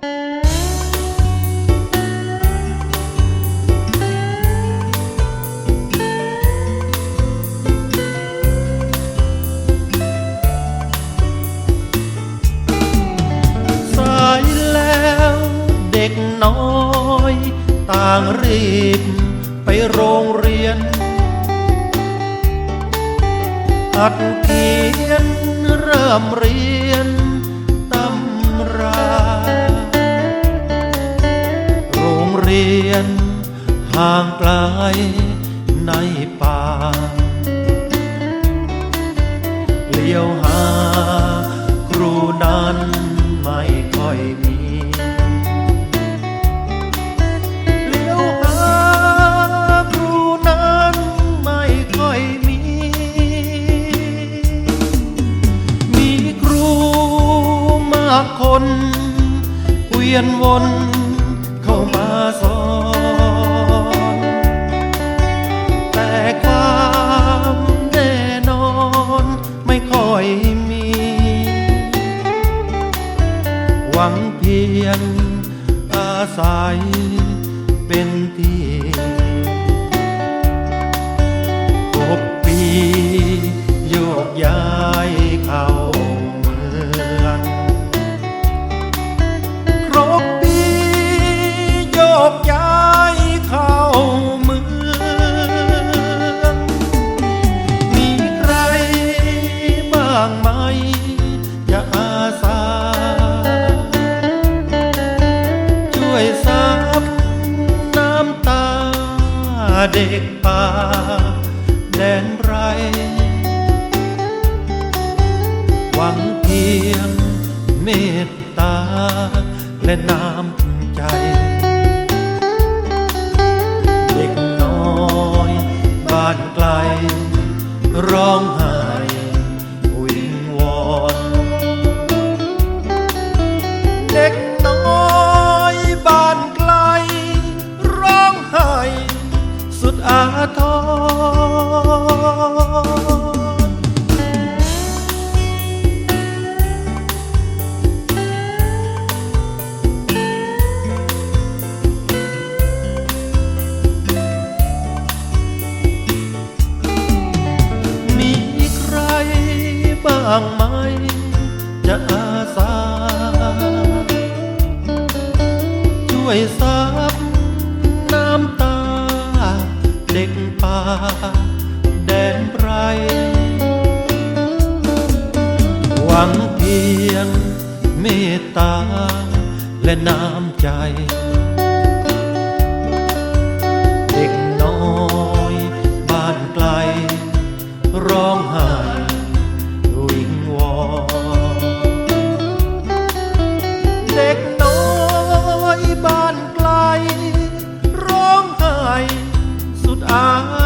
สายแล้วเด็กน้อย ต่างรีบไปโรงเรียนอัดเขียนเริ่มเรียน ห่างไกลในป่า เลี้ยวหาครูนั้นไม่ค่อยมี เลี้ยวหาครูนั้นไม่ค่อยมี มีครูมากคนเวียนวน ศัยเป็นที่ครบปีโยกย้ายเข้าเมืองครบปีโยกย้าย เด็กป่าแดนไร หวังเพียงเมตตา และน้ำใจ เด็กน้อยบ้านไกล ร้องไห้างไหม จะอาสา ช่วยซับน้ำตา เด็กป่า แดนไพรหวังเพียงเมตตาและน้ำใจ สุดอา